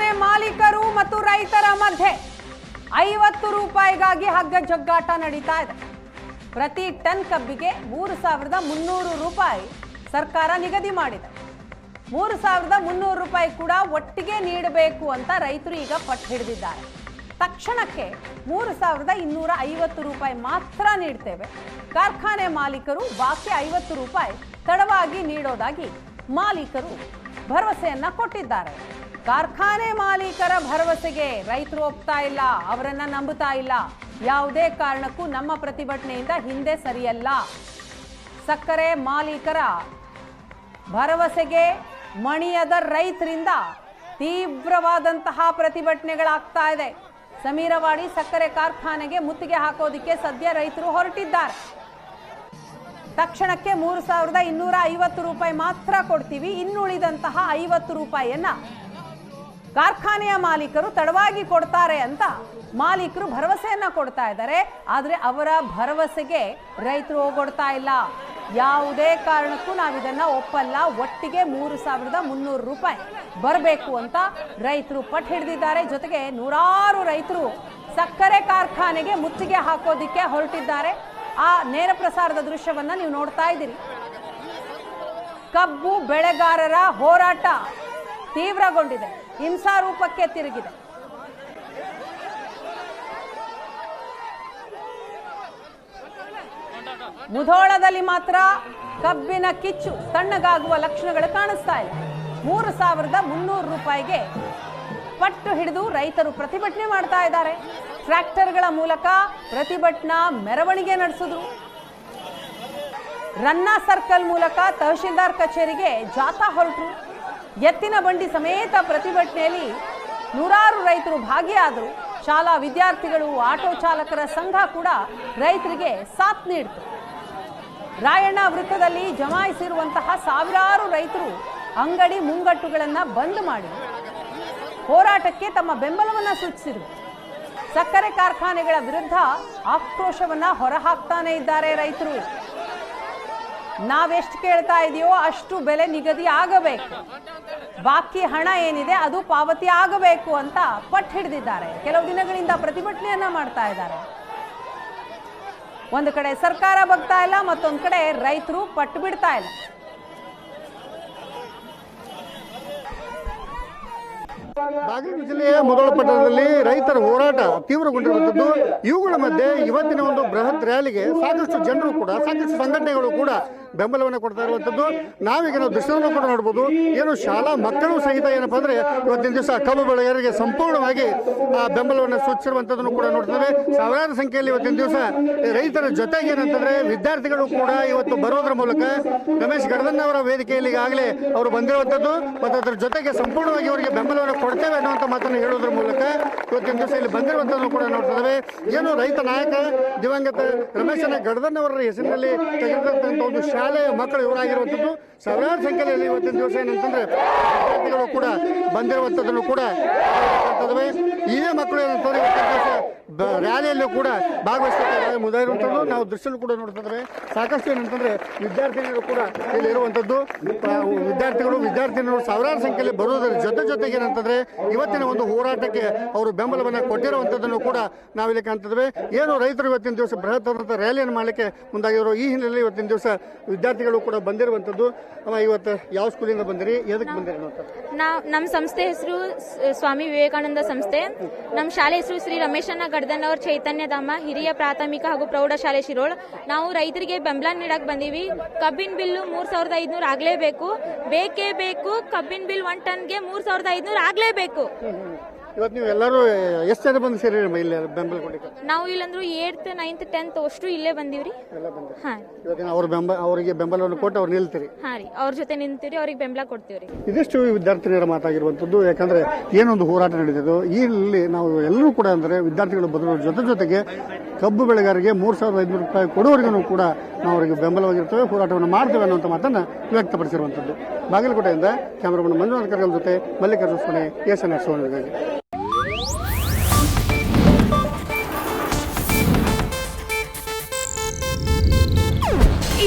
ಕಾರ್ಖಾನೆ ಮಾಲೀಕರು ಮತ್ತು ರೈತರ ಮಧ್ಯೆ ಐವತ್ತು ರೂಪಾಯಿಗಾಗಿ ಹಗ್ಗ ಜಗ್ಗಾಟ ನಡೀತಾ ಇದೆ. ಪ್ರತಿ ಟನ್ ಕಬ್ಬಿಗೆ ಮೂರು ಸಾವಿರದ ಮುನ್ನೂರು ರೂಪಾಯಿ ಸರ್ಕಾರ ನಿಗದಿ ಮಾಡಿದೆ. ಮೂರು ಸಾವಿರದ ಮುನ್ನೂರು ರೂಪಾಯಿ ಕೂಡ ಒಟ್ಟಿಗೆ ನೀಡಬೇಕು ಅಂತ ರೈತರು ಈಗ ಪಟ್ಟು ಹಿಡಿದಿದ್ದಾರೆ. ತಕ್ಷಣಕ್ಕೆ ಮೂರು ಸಾವಿರದ ಇನ್ನೂರ ಐವತ್ತು ರೂಪಾಯಿ ಮಾತ್ರ ನೀಡ್ತೇವೆ. ಕಾರ್ಖಾನೆ ಮಾಲೀಕರು ಬಾಕಿ ಐವತ್ತು ರೂಪಾಯಿ ತಡವಾಗಿ ನೀಡೋದಾಗಿ ಮಾಲೀಕರು ಭರವಸೆಯನ್ನ ಕೊಟ್ಟಿದ್ದಾರೆ. ಕಾರ್ಖಾನೆ ಮಾಲೀಕರ ಭರವಸೆಗೆ ರೈತರು ಒಪ್ತಾ ಇಲ್ಲ, ಅವರನ್ನ ನಂಬುತ್ತಾ ಇಲ್ಲ. ಯಾವುದೇ ಕಾರಣಕ್ಕೂ ನಮ್ಮ ಪ್ರತಿಭಟನೆಯಿಂದ ಹಿಂದೆ ಸರಿಯಲ್ಲ. ಸಕ್ಕರೆ ಮಾಲೀಕರ ಭರವಸೆಗೆ ಮಣಿಯದ ರೈತರಿಂದ ತೀವ್ರವಾದಂತಹ ಪ್ರತಿಭಟನೆಗಳಾಗ್ತಾ ಇದೆ. ಸಮೀರವಾಡಿ ಸಕ್ಕರೆ ಕಾರ್ಖಾನೆಗೆ ಮುತ್ತಿಗೆ ಹಾಕೋದಿಕ್ಕೆ ಸದ್ಯ ರೈತರು ಹೊರಟಿದ್ದಾರೆ. ತಕ್ಷಣಕ್ಕೆ ಮೂರು ಸಾವಿರದ ಇನ್ನೂರ ಐವತ್ತು ರೂಪಾಯಿ ಮಾತ್ರ ಕೊಡ್ತೀವಿ. ಇನ್ನುಳಿದಂತಹ ಐವತ್ತು ರೂಪಾಯಿಯನ್ನ ಕಾರ್ಖಾನೆಯ ಮಾಲೀಕರು ತಡವಾಗಿ ಕೊಡ್ತಾರೆ ಅಂತ ಮಾಲೀಕರು ಭರವಸೆಯನ್ನ ಕೊಡ್ತಾ ಇದ್ದಾರೆ. ಆದರೆ ಅವರ ಭರವಸೆಗೆ ರೈತರು ಹೋಗೊಡ್ತಾ ಇಲ್ಲ. ಯಾವುದೇ ಕಾರಣಕ್ಕೂ ನಾವಿದನ್ನ ಒಪ್ಪಲ್ಲ. ಒಟ್ಟಿಗೆ ಮೂರು ಸಾವಿರದ ಮುನ್ನೂರು ರೂಪಾಯಿ ಬರಬೇಕು ಅಂತ ರೈತರು ಪಟ್ಟು ಹಿಡಿದಿದ್ದಾರೆ. ಜೊತೆಗೆ ನೂರಾರು ರೈತರು ಸಕ್ಕರೆ ಕಾರ್ಖಾನೆಗೆ ಮುತ್ತಿಗೆ ಹಾಕೋದಿಕ್ಕೆ ಹೊರಟಿದ್ದಾರೆ. ಆ ನೇರ ಪ್ರಸಾರದ ದೃಶ್ಯವನ್ನ ನೀವು ನೋಡ್ತಾ ಇದ್ದೀರಿ. ಕಬ್ಬು ಬೆಳೆಗಾರರ ಹೋರಾಟ ತೀವ್ರಗೊಂಡಿದೆ. ಹಿಂಸಾರೂಪಕ್ಕೆ ತಿರುಗಿದೆ. ಮುಧೋಳದಲ್ಲಿ ಮಾತ್ರ ಕಬ್ಬಿನ ಕಿಚ್ಚು ತಣ್ಣಗಾಗುವ ಲಕ್ಷಣಗಳು ಕಾಣಿಸ್ತಾ ಇಲ್ಲ. ಮೂರು ಸಾವಿರದ ಮುನ್ನೂರು ರೂಪಾಯಿಗೆ ಪಟ್ಟು ಹಿಡಿದು ರೈತರು ಪ್ರತಿಭಟನೆ ಮಾಡ್ತಾ ಇದ್ದಾರೆ. ಟ್ರ್ಯಾಕ್ಟರ್ಗಳ ಮೂಲಕ ಪ್ರತಿಭಟನಾ ಮೆರವಣಿಗೆ ನಡೆಸಿದ್ರು. ರನ್ನ ಸರ್ಕಲ್ ಮೂಲಕ ತಹಶೀಲ್ದಾರ್ ಕಚೇರಿಗೆ ಜಾಥಾ ಹೊರಟರು. ಎತ್ತಿನ ಬಂಡಿ ಸಮೇತ ಪ್ರತಿಭಟನೆಯಲ್ಲಿ ನೂರಾರು ರೈತರು ಭಾಗಿಯಾದರು. ಶಾಲಾ ವಿದ್ಯಾರ್ಥಿಗಳು, ಆಟೋ ಚಾಲಕರ ಸಂಘ ಕೂಡ ರೈತರಿಗೆ ಸಾಥ್ ನೀಡಿತು. ರಾಯಣ್ಣ ವೃತ್ತದಲ್ಲಿ ಜಮಾಯಿಸಿರುವಂತಹ ಸಾವಿರಾರು ರೈತರು ಅಂಗಡಿ ಮುಂಗಟ್ಟುಗಳನ್ನು ಬಂದ್ ಮಾಡಿ ಹೋರಾಟಕ್ಕೆ ತಮ್ಮ ಬೆಂಬಲವನ್ನು ಸೂಚಿಸಿದರು. ಸಕ್ಕರೆ ಕಾರ್ಖಾನೆಗಳ ವಿರುದ್ಧ ಆಕ್ರೋಶವನ್ನ ಹೊರಹಾಕ್ತಾನೆ ಇದ್ದಾರೆ ರೈತರು. ನಾವೆಷ್ಟು ಕೇಳ್ತಾ ಇದೆಯೋ ಅಷ್ಟು ಬೆಲೆ ನಿಗದಿ ಆಗಬೇಕು. ಬಾಕಿ ಹಣ ಏನಿದೆ ಅದು ಪಾವತಿ ಆಗಬೇಕು ಅಂತ ಪಟ್ಟು ಹಿಡಿದಿದ್ದಾರೆ. ಕೆಲವು ದಿನಗಳಿಂದ ಪ್ರತಿಭಟನೆಯನ್ನ ಮಾಡ್ತಾ ಇದ್ದಾರೆ. ಒಂದು ಕಡೆ ಸರ್ಕಾರ ಬಗ್ತಾ ಇಲ್ಲ, ಮತ್ತೊಂದು ಕಡೆ ರೈತರು ಪಟ್ಟು ಬಿಡ್ತಾ ಇಲ್ಲ. ಬಾಗಲಕೋಟೆ ಜಿಲ್ಲೆಯ ಮೊದಲ ಪಟ್ಟಣದಲ್ಲಿ ರೈತರ ಹೋರಾಟ ತೀವ್ರಗೊಂಡಿರುವಂತದ್ದು ಇವುಗಳ ಮಧ್ಯೆ ಇವತ್ತಿನ ಒಂದು ಬೃಹತ್ ರ್ಯಾಲಿಗೆ ಸಾಕಷ್ಟು ಜನರು ಕೂಡ, ಸಾಕಷ್ಟು ಸಂಘಟನೆಗಳು ಕೂಡ ಬೆಂಬಲವನ್ನು ಕೊಡ್ತಾ ಇರುವಂತದ್ದು. ನಾವೀಗ ನಾವು ದೃಶ್ಯವನ್ನು ಕೂಡ ನೋಡಬಹುದು ಏನು ಶಾಲಾ ಮಕ್ಕಳು ಸಹಿತ ಏನಪ್ಪಾ ಅಂದ್ರೆ ಇವತ್ತಿನ ದಿವಸ ಕಬ್ಬು ಬೆಳೆಗಾರರಿಗೆ ಸಂಪೂರ್ಣವಾಗಿ, ಆ, ಬೆಂಬಲವನ್ನು ಸೂಚಿಸಿರುವಂತದ್ದನ್ನು ಕೂಡ ನೋಡ್ತಾರೆ ಸಾವಿರಾರು ಸಂಖ್ಯೆಯಲ್ಲಿ ಇವತ್ತಿನ ದಿವಸ ರೈತರ ಜೊತೆಗೆ ಏನಂತಂದ್ರೆ ವಿದ್ಯಾರ್ಥಿಗಳು ಕೂಡ ಇವತ್ತು ಬರೋದ್ರ ಮೂಲಕ ರಮೇಶ್ ಗಡದನ್ನ ಅವರ ವೇದಿಕೆಯಲ್ಲಿ ಈಗಾಗಲೇ ಅವರು ಬಂದಿರುವಂತದ್ದು. ಮತ್ತು ಅದರ ಜೊತೆಗೆ ಸಂಪೂರ್ಣವಾಗಿ ಅವರಿಗೆ ಬೆಂಬಲವನ್ನು ಕೊಡ್ತೇವೆ ಅನ್ನುವಂಥ ಮಾತನ್ನು ಹೇಳೋದ್ರ ಮೂಲಕ ಇವತ್ತಿನ ದಿವಸ ಇಲ್ಲಿ ಬಂದಿರುವಂಥದ್ದು ಕೂಡ ನೋಡ್ತಿದ್ದೇವೆ ಏನು ರೈತ ನಾಯಕ ದಿವಂಗತ ರಮೇಶನ ಗಡದನ್ ಅವರ ಹೆಸರಿನಲ್ಲಿ ತೆಗೆದಿರ್ತಕ್ಕಂಥ ಒಂದು ಶಾಲೆಯ ಮಕ್ಕಳು ಇವರಾಗಿರುವಂಥದ್ದು, ಸಾವಿರಾರು ಸಂಖ್ಯೆಯಲ್ಲಿ ಇವತ್ತಿನ ದಿವಸ ಏನಂತಂದ್ರೆ ವಿದ್ಯಾರ್ಥಿಗಳು ಕೂಡ ಬಂದಿರುವಂಥದ್ದನ್ನು ಕೂಡ. ಇದೇ ಮಕ್ಕಳು ಏನಂತಂದ್ರೆ ರ್ಯಾಲಿಯಲ್ಲೂ ಕೂಡ ಭಾಗವಹಿಸ್ತಾರೆ ಮುಂದಾಗಿರುವಂಥದ್ದು ನಾವು ದೃಶ್ಯಲ್ಲೂ ಕೂಡ ನೋಡ್ತಿದ್ರೆ ಸಾಕಷ್ಟು ಏನಂತಂದ್ರೆ ವಿದ್ಯಾರ್ಥಿನಿಯರು ಕೂಡ ಇಲ್ಲಿ ಇರುವಂಥದ್ದು ವಿದ್ಯಾರ್ಥಿಗಳು, ವಿದ್ಯಾರ್ಥಿನಿಯರು ಸಾವಿರಾರು ಸಂಖ್ಯೆಯಲ್ಲಿ ಬರುವುದರ ಜೊತೆ ಜೊತೆಗೆ ಏನಂತಂದ್ರೆ ಇವತ್ತಿನ ಒಂದು ಹೋರಾಟಕ್ಕೆ ಅವರು ಬೆಂಬಲವನ್ನು ಕೊಟ್ಟಿರುವಂಥದ್ದನ್ನು ಕೂಡ ನಾವಿಲ್ಲಿ ಕಾಣ್ತಿದ್ದೇವೆ. ಏನು ರೈತರು ಇವತ್ತಿನ ದಿವಸ ಬೃಹತ್ ಆದಂಥ ರ್ಯಾಲಿಯನ್ನು ಮಾಡಲಿಕ್ಕೆ ಮುಂದಾಗಿರೋ ಈ ಹಿನ್ನೆಲೆಯಲ್ಲಿ ಇವತ್ತಿನ ದಿವಸ ವಿದ್ಯಾರ್ಥಿಗಳು ಕೂಡ ಬಂದಿರುವಂಥದ್ದು ಇವತ್ತು ಯಾವ ಸ್ಕೂಲಿಂದ ಬಂದಿರಿ? ಎದಕ್ಕೆ ಬಂದಿರಿ ನಮ್ಮ ಸಂಸ್ಥೆ ಹೆಸರು ಸ್ವಾಮಿ ವಿವೇಕಾನಂದ ಸಂಸ್ಥೆ. ನಮ್ಮ ಶಾಲೆ ಹೆಸರು ಶ್ರೀ ರಮೇಶಣ್ಣ ಗಡ್ದನ್ ಅವ್ರ ಚೈತನ್ಯಧಾಮ, ಹಿರಿಯ ಪ್ರಾಥಮಿಕ ಹಾಗೂ ಪ್ರೌಢಶಾಲೆ ಶಿರೋಳ್. ನಾವು ರೈತರಿಗೆ ಬೆಂಬಲ ನೀಡಕ್ ಬಂದೀವಿ. ಕಬ್ಬಿನ ಬಿಲ್ಲು ಮೂರ್ ಸಾವಿರದ ಐದನೂರ ಆಗ್ಲೇಬೇಕು. ಬೇಕೇ ಬೇಕು. ಕಬ್ಬಿನ ಬಿಲ್ ಒನ್ ಟನ್ಗೆ ಮೂರ್ ಸಾವಿರದ ಐದನೂರ ಆಗ್ಲೇಬೇಕು. ಇವತ್ತು ನೀವು ಎಲ್ಲರೂ ಎಷ್ಟು ಜನ ಬಂದು ಸೇರಿ ಇಲ್ಲಿ ಬೆಂಬಲ ಕೊಡಲಿಕ್ಕೆ ನಾವು ಇಲ್ಲಂದ್ರೆ ಏಟ್ತ್ ನೈನ್ತ್ ಟೆಂತ್ ಅಷ್ಟು ಇಲ್ಲೇ ಬಂದೀವ್ರಿ. ಎಲ್ಲ ಬಂದು ಹಾ. ಇವತ್ತಿನ ಅವ್ರ ಬೆಂಬಲ ಅವರಿಗೆ ಬೆಂಬಲವನ್ನು ಕೊಟ್ಟು ಅವ್ರು ನಿಲ್ತೀರಿ. ಹಾ ರೀ ಅವ್ರ ಜೊತೆ ನಿಂತೀವ್ರಿ ಅವ್ರಿಗೆ ಬೆಂಬಲ ಕೊಡ್ತೀವ್ರಿ. ಇದಿಷ್ಟು ವಿದ್ಯಾರ್ಥಿನಿಯರ ಮಾತಾಗಿರುವಂಥದ್ದು ಯಾಕಂದ್ರೆ ಏನೊಂದು ಹೋರಾಟ ನಡೆದಿದ್ದು ಇಲ್ಲಿ ನಾವು ಎಲ್ಲರೂ ಕೂಡ ಅಂದ್ರೆ ವಿದ್ಯಾರ್ಥಿಗಳು ಬದಲು ಜೊತೆ ಜೊತೆಗೆ ಕಬ್ಬು ಬೆಳೆಗಾರರಿಗೆ ಮೂರು ಸಾವಿರದ ಐದುನೂರು ರೂಪಾಯಿ ಕೊಡುವವರೆಗೂ ಕೂಡ ನಾವು ಅವರಿಗೆ ಬೆಂಬಲವಾಗಿರ್ತೇವೆ ಹೋರಾಟವನ್ನು ಮಾಡ್ತೇವೆ ಅನ್ನುವಂಥ ಮಾತನ್ನ ವ್ಯಕ್ತಪಡಿಸಿರುವಂಥದ್ದು. ಬಾಗಲಕೋಟೆಯಿಂದ ಕ್ಯಾಮರಾಮನ್ ಮಂಜುನಾಥ್ ಕರ್ಗಲ್ ಜೊತೆ Mallikarjuna Sone S N S